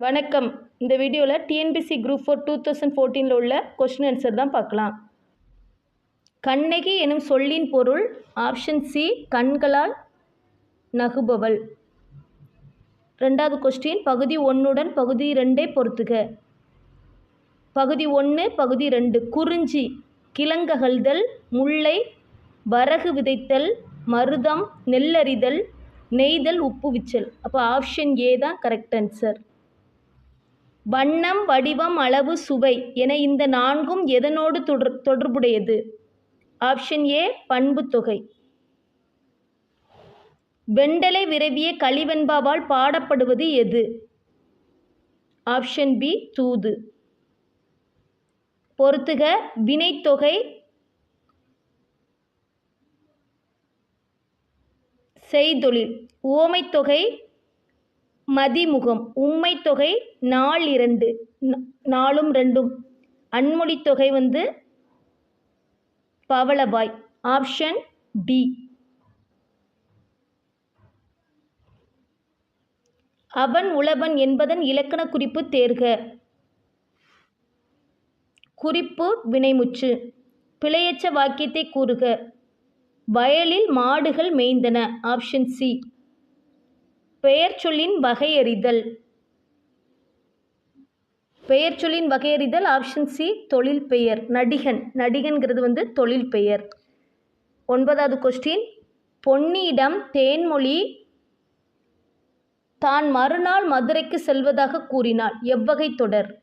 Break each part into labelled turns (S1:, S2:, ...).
S1: வணக்கம். இந்த வீடியோவில் TNPSC group four two thousand ஃபோர்டீனில் உள்ள கொஸ்டின் ஆன்சர் தான் பார்க்கலாம். கண்ணகி எனும் சொல்லின் பொருள் ஆப்ஷன் சி கண்களால் நகுபவள். ரெண்டாவது கொஸ்டின் பகுதி ஒன்றுடன் பகுதி ரெண்டே பொறுத்துக பகுதி ஒன்று பகுதி ரெண்டு குறிஞ்சி கிழங்ககழ்தல் முல்லை வரகு விதைத்தல் மருதம் நெல்லறிதல் நெய்தல் உப்பு விச்சல். அப்போ ஆப்ஷன் ஏ தான் கரெக்ட் ஆன்சர் வண்ணம் வடிவம் அளவு சுவை என இந்த நான்கும் எதனோடு தொடர் தொடர்புடையது? ஆப்ஷன் ஏ பண்புத்தொகை வெண்டலை விரவிய களிவெண்பாவால் பாடப்படுவது எது? ஆப்ஷன் பி தூது. பொறுத்துக வினைத்தொகை செய்தொழில். ஓமைத்தொகை மதிமுகம். உம்மைத்தொகை நாள் இரண்டு. நாலும் ரெண்டும். அன்மொழித்தொகை வந்து பவளபாய் ஆப்ஷன் டி. அவன் உளவன் என்பதன் இலக்கண குறிப்பு தேர்க. குறிப்பு வினைமுச்சு. பிழையற்ற வாக்கியத்தை கூறுக. வயலில் மாடுகள் மேய்ந்தன. Option C. பெயர் சொல்லின் வகையறிதல். பெயர் சொல்லின் வகையறிதல் ஆப்ஷன் சி தொழில் பெயர். நடிகன். நடிகன்கிறது வந்து தொழில் பெயர். ஒன்பதாவது கொஸ்டின் பொன்னியிடம் தேன்மொழி தான் மறுநாள் மதுரைக்கு செல்வதாக கூறினாள். எவ்வகை தொடர்?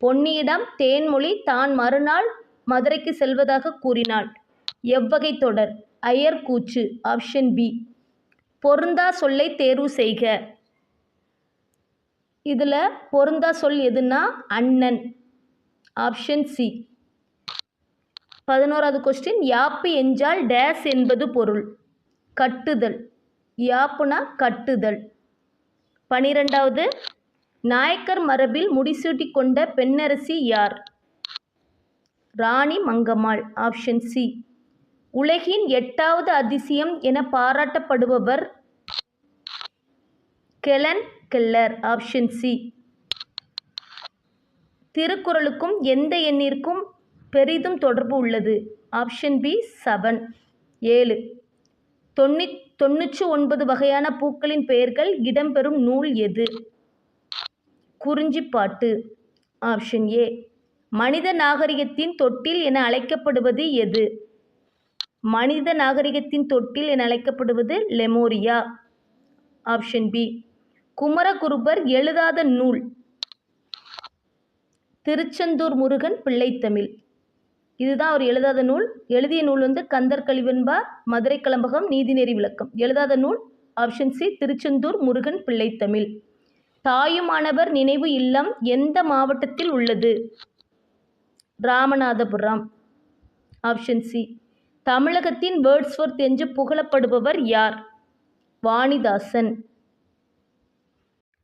S1: பொன்னியிடம் தேன்மொழி தான் மறுநாள் மதுரைக்கு செல்வதாக கூறினாள். எவ்வகை தொடர்? அயர்கூச்சு. ஆப்ஷன் பி பொருந்தா சொல்லை தேர்வு செய்க. இதில் பொருந்தா சொல் எதுனா அண்ணன். ஆப்ஷன் சி பதினோராவது கொஸ்டின் யாப்பு என்றால் டேஸ் என்பது பொருள். கட்டுதல். யாப்புனா கட்டுதல். பனிரெண்டாவது நாயக்கர் மரபில் முடிசூட்டி கொண்ட பெண்ணரசி யார்? ராணி மங்கம்மாள். ஆப்ஷன் சி உலகின் எட்டாவது அதிசயம் என பாராட்டப்படுபவர் கெலன் கெல்லர் ஆப்ஷன் சி திருக்குறளுக்கும் எந்த எண்ணிற்கும் பெரிதும் தொடர்பு உள்ளது. ஆப்ஷன் பி செவன் ஏழு. தொண்ணூ தொண்ணூற்றி ஒன்பது வகையான பூக்களின் பெயர்கள் இடம்பெறும் நூல் எது? குறிஞ்சிப்பாட்டு. ஆப்ஷன் ஏ மனித நாகரிகத்தின் தொட்டில் என அழைக்கப்படுவது எது? மனித நாகரிகத்தின் தொட்டில் என அழைக்கப்படுவது லெமோரியா. Option B. குமரகுருபர் எழுதாத நூல். திருச்செந்தூர் முருகன் பிள்ளைத்தமிழ். இதுதான் அவர் எழுதாத நூல். எழுதிய நூல் வந்து கந்தர் கலிவெண்பா மதுரை கலம்பகம் நீதிநெறி விளக்கம். எழுதாத நூல். Option C. திருச்செந்தூர் முருகன் பிள்ளைத்தமிழ். தாயுமானவர் நினைவு இல்லம் எந்த மாவட்டத்தில் உள்ளது? ராமநாதபுரம். Option C. தமிழகத்தின் வேர்ட்ஸ்வொர்த் என்று புகழப்படுபவர் யார்? வாணிதாசன்.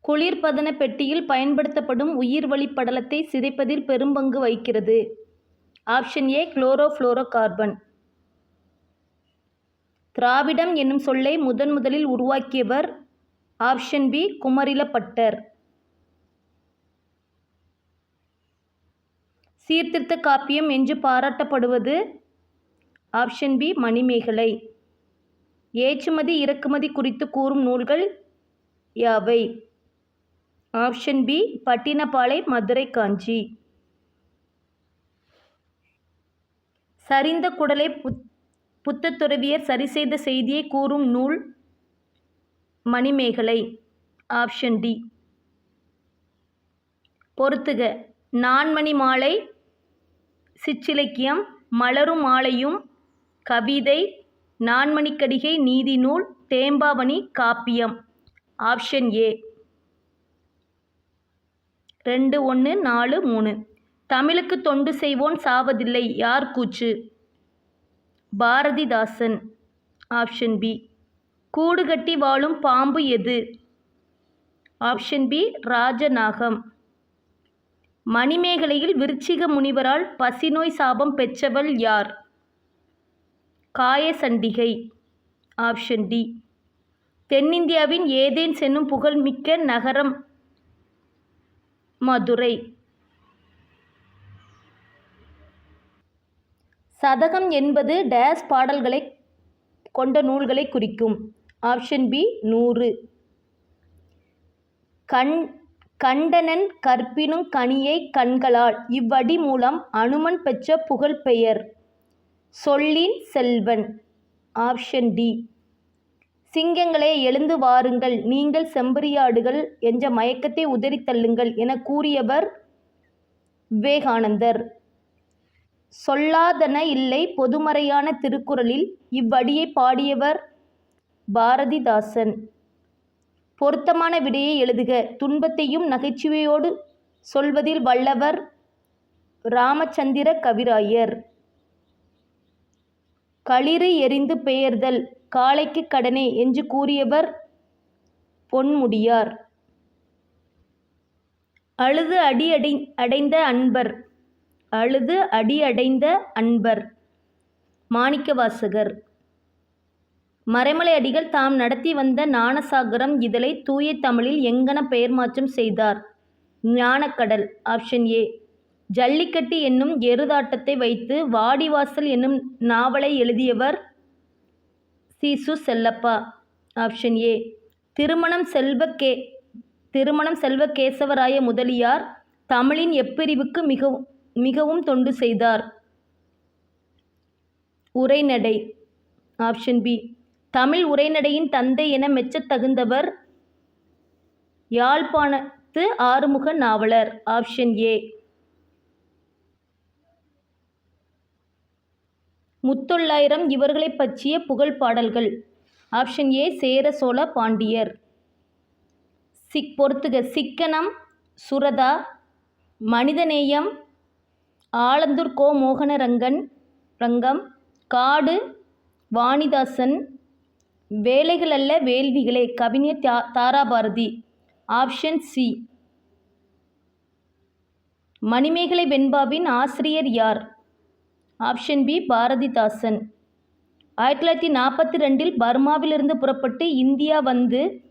S1: குளிர்பதன பெட்டியில் பயன்படுத்தப்படும் உயிர்வழி படலத்தை சிதைப்பதில் பெரும்பங்கு வகிக்கிறது. ஆப்ஷன் ஏ குளோரோஃப்ளோரோ கார்பன் திராவிடம் என்னும் சொல்லை முதன் முதலில் உருவாக்கியவர் ஆப்ஷன் பி குமரிலப்பட்டர். சீர்திருத்த காப்பியம் என்று பாராட்டப்படுவது ஆப்ஷன் பி மணிமேகலை. ஏற்றுமதி இறக்குமதி குறித்து கூறும் நூல்கள் யாவை? ஆப்ஷன் பி பட்டினப்பாலை மதுரை காஞ்சி சரிந்த குடலை புத் புத்தத்துறவியர் சரி செய்த செய்தியை கூறும் நூல் மணிமேகலை. Option D. பொறுத்துக. நான்மணி மாலை சிற்றிலக்கியம் மலரும் மாலையும் கவிதை நான்மணிக்கடிகை நீதி நூல் தேம்பாவணி காப்பியம். Option A. ரெண்டு ஒன்று நாலு மூணு. தமிழுக்கு தொண்டு செய்வோன் சாவதில்லை யார் கூச்சு? பாரதிதாசன். Option B. கூடு கட்டி வாழும் பாம்பு எது? Option B. ராஜநாகம். மணிமேகலையில் விருச்சிக முனிவரால் பசிநோய் சாபம் பெற்றவள் யார்? காயசண்டிகை. Option D. தென்னிந்தியாவின் ஏதேன்ஸ் என்னும் புகழ்மிக்க நகரம் மதுரை. சதகம் என்பது டேஸ் பாடல்களை கொண்ட நூல்களை குறிக்கும். ஆப்ஷன் பி நூறு. கண் கண்டனன் கற்பினும் கனியை கண்களால் இவ்வடி மூலம் அனுமன் பெற்ற புகழ்பெயர். சொல்லின் செல்வன். Option D. சிங்கங்களே எழுந்து வாருங்கள். நீங்கள் செம்பரியாடுகள் என்ற மயக்கத்தை உதறி தள்ளுங்கள் என கூறியவர் விவேகானந்தர். சொல்லாதன இல்லை பொதுமறையான திருக்குறளில் இவ்வடியை பாடியவர் பாரதிதாசன். பொருத்தமான விடையை எழுதுக. துன்பத்தையும் நகைச்சுவையோடு சொல்வதில் வல்லவர் ராமச்சந்திர கவிராயர். களிறு எறிந்து பெயர்தல். காளைக்கு கடனே என்று கூறியவர் பொன்முடியார். அழுது அடி அடை அடைந்த அன்பர். அழுது அடி அடைந்த அன்பர். மாணிக்கவாசகர். மறைமலை அடிகள் தாம் நடத்தி வந்த ஞானசாகரம் இதழை தூய தமிழில் எங்கன பெயர் மாற்றம் செய்தார்? ஞானக்கடல் ஆப்ஷன் ஏ. ஜல்லிக்கட்டு என்னும் எருதாட்டத்தை வைத்து வாடிவாசல் என்னும் நாவலை எழுதியவர் சிசு செல்லப்பா. ஆப்ஷன் ஏ திருமணம் செல்வ கே திருமணம் செல்வ கேசவராய முதலியார் தமிழின் எப்பிரிவுக்கு மிகவும் மிகவும் தொண்டு செய்தார். உரைநடை. ஆப்ஷன் பி தமிழ் உரைநடையின் தந்தை என மெச்சத் தகுந்தவர் யாழ்ப்பாணத்து ஆறுமுக நாவலர். ஆப்ஷன் ஏ முத்தொள்ளாயிரம் இவர்களைப் பற்றிய புகழ் பாடல்கள். ஆப்ஷன் ஏ சேர சோழ பாண்டியர். சிக் பொறுத்துக. சிக்கனம் சுரதா மனிதநேயம் ஆலந்தூர் கோ மோகனரங்கன் ரங்கம் காடு வாணிதாசன் வேலைகள் அல்ல வேள்விகளே கவிஞர் தா தாராபாரதி. Option C. மணிமேகலை வெண்பாவின் ஆசிரியர் யார்? Option B Bharathidasan. ஆயிரத்தி தொள்ளாயிரத்தி நாற்பத்தி ரெண்டில் பர்மாவிலிருந்து புறப்பட்டு இந்தியா வந்து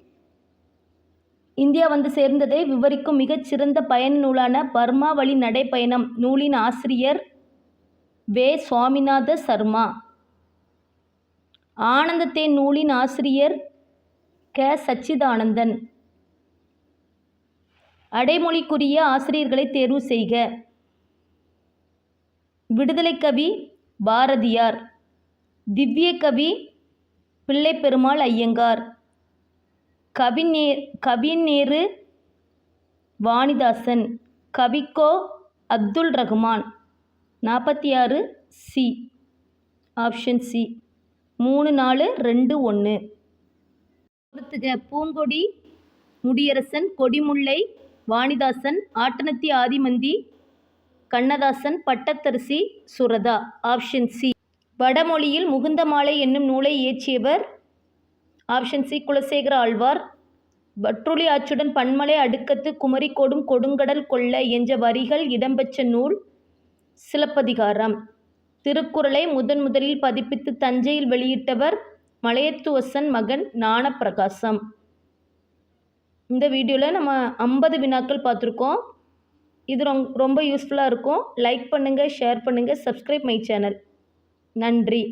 S1: இந்தியா வந்து சேர்ந்ததை விவரிக்கும் மிகச்சிறந்த பயண நூலான பர்மா வழி நடைப்பயணம் நூலின் ஆசிரியர் வே. சுவாமிநாத சர்மா. ஆனந்தத்தேன் நூலின் ஆசிரியர் க. சச்சிதானந்தன். அடைமொழிக்குரிய ஆசிரியர்களை தேர்வு செய்க. விடுதலை கவி பாரதியார். திவ்ய கவி பிள்ளைப்பெருமாள் ஐயங்கார். கவிநே கவிநேரு வாணிதாசன். கவிக்கோ அப்துல் ரஹ்மான். நாற்பத்தி ஆறு சி. Option C. மூணு நாலு ரெண்டு ஒன்று பொறுத்துக. பூங்கொடி முடியரசன் கொடிமுல்லை வாணிதாசன் ஆட்டனத்தி ஆதிமந்தி கண்ணதாசன் பட்டத்தரிசி சுரதா ஆப்ஷன் சி வடமொழியில் முகுந்தமாலை என்னும் நூலை இயற்றியவர் ஆப்ஷன் சி குலசேகர ஆழ்வார். வற்றுளி ஆச்சுடன் பன்மலை அடுக்கத்து குமரிக்கோடும் கொடுங்கடல் கொள்ள என்ற வரிகள் இடம்பெற்ற நூல் சிலப்பதிகாரம். திருக்குறளை முதன் முதலில் பதிப்பித்து தஞ்சையில் வெளியிட்டவர் மலையத்துவசன் மகன் ஞானப்பிரகாசம். இந்த வீடியோவில் நம்ம ஐம்பது வினாக்கள் பார்த்துருக்கோம். இது ரொம் ரொம்ப யூஸ்ஃபுல்லாக இருக்கும். லைக் பண்ணுங்கள் ஷேர் பண்ணுங்கள் சப்ஸ்கிரைப் மை சேனல் நன்றி.